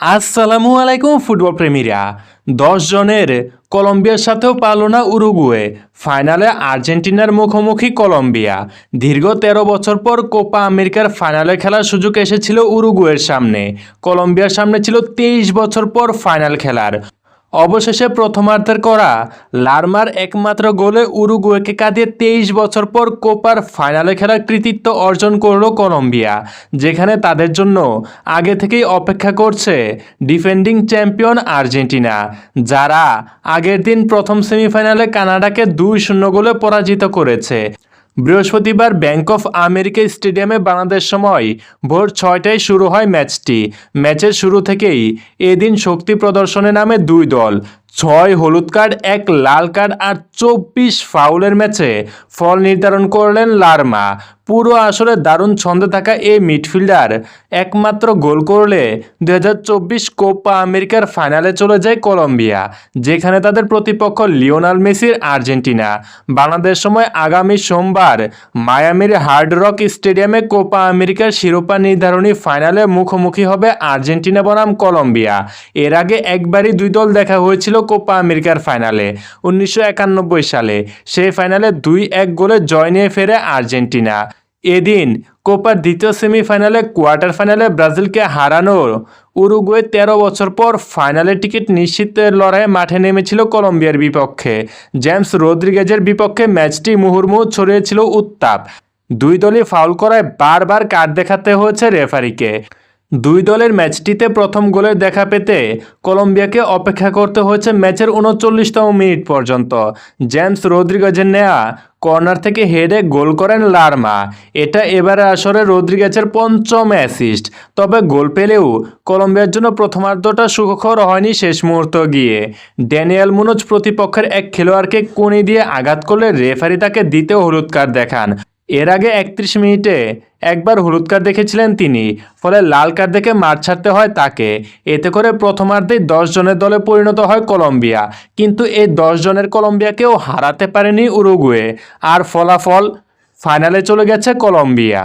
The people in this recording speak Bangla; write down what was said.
আসসালামু আলাইকুম ফুটবল প্রেমীরা। দশ জনের কলম্বিয়ার সাথেও পারল না উরুগুয়ে। ফাইনালে আর্জেন্টিনার মুখোমুখি কলম্বিয়া। দীর্ঘ তেরো বছর পর কোপা আমেরিকার ফাইনালে খেলার সুযোগ এসেছিল উরুগুয়ের সামনে। কলম্বিয়ার সামনে ছিল তেইশ বছর পর ফাইনাল খেলার। অবশেষে প্রথমার্ধের করা লারমার একমাত্র গোলে উরুগুয়েকে কাঁদিয়ে তেইশ বছর পর কোপার ফাইনালে খেলার কৃতিত্ব অর্জন করল কলম্বিয়া, যেখানে তাদের জন্য আগে থেকেই অপেক্ষা করছে ডিফেন্ডিং চ্যাম্পিয়ন আর্জেন্টিনা, যারা আগের দিন প্রথম সেমিফাইনালে কানাডাকে দুই শূন্য গোলে পরাজিত করেছে। বৃহস্পতিবার ব্যাংক অফ আমেরিকা স্টেডিয়ামে বাংলাদেশ সময় ভোর ছয়টায় শুরু হয় ম্যাচটি। ম্যাচের শুরু থেকেই এদিন শক্তি প্রদর্শনে নামে দুই দল। ছয় হলুদ কার্ড, এক লাল কার্ড আর চব্বিশ ফাউলের ম্যাচে ফল নির্ধারণ করলেন লারমা। পুরো আসরে দারুণ ছন্দে থাকা এই মিডফিল্ডার একমাত্র গোল করলে দু হাজার চব্বিশ কোপা আমেরিকার ফাইনালে চলে যায় কলম্বিয়া, যেখানে তাদের প্রতিপক্ষ লিওনাল মেসির আর্জেন্টিনা। বাংলাদেশ সময় আগামী সোমবার মায়ামির হার্ড রক স্টেডিয়ামে কোপা আমেরিকার শিরোপা নির্ধারণী ফাইনালে মুখোমুখি হবে আর্জেন্টিনা বনাম কলম্বিয়া। এর আগে একবারই দুই দল দেখা হয়েছিল কোপা আমেরিকার ফাইনালে, উনিশশো একানব্বই সালে। সেই ফাইনালে দুই এক গোলে জয় নিয়ে ফেরে আর্জেন্টিনা। এদিন কোপার দ্বিতীয় সেমিফাইনালে কোয়ার্টার ফাইনালে ব্রাজিলকে হারানোর উরুগুয়ে তেরো বছর পর ফাইনালে টিকিট নিশ্চিতের লড়াইয়ে মাঠে নেমেছিল কলম্বিয়ার বিপক্ষে। জেমস রদ্রিগেজের বিপক্ষে ম্যাচটি মুহুর্মুহু ছড়িয়েছিল উত্তাপ। দুই দলই ফাউল করায় বারবার কার্ড দেখাতে হয়েছে রেফারিকে। দুই দলের ম্যাচটিতে প্রথম গোলের দেখা পেতে কলম্বিয়াকে অপেক্ষা করতে হয়েছে ম্যাচের উনচল্লিশতম মিনিট পর্যন্ত। জেমস রদ্রিগেজের নেয়া কর্নার থেকে হেডে গোল করেন লারমা। এটা এবারে আসরে রদ্রিগেজের পঞ্চম অ্যাসিস্ট। তবে গোল পেলেও কলম্বিয়ার জন্য প্রথমার্ধটা সুখকর হয়নি শেষ মুহূর্ত গিয়ে। ড্যানিয়েল মুনোজ প্রতিপক্ষের এক খেলোয়াড়কে কোণে দিয়ে আঘাত করলে রেফারি তাকে দ্বিতীয় হলুদ কার্ড দেখান। এর আগে একত্রিশ মিনিটে একবার হলুদ কার্ড দেখেছিলেন তিনি, ফলে লাল কার্ড দেখে মাঠ ছাড়তে হয় তাকে। এতে করে প্রথমার্ধেই দশ জনের দলে পরিণত হয় কলম্বিয়া, কিন্তু এই দশ জনের কলম্বিয়াকেও হারাতে পারেনি উরুগুয়ে। আর ফলাফল, ফাইনালে চলে গেছে কলম্বিয়া।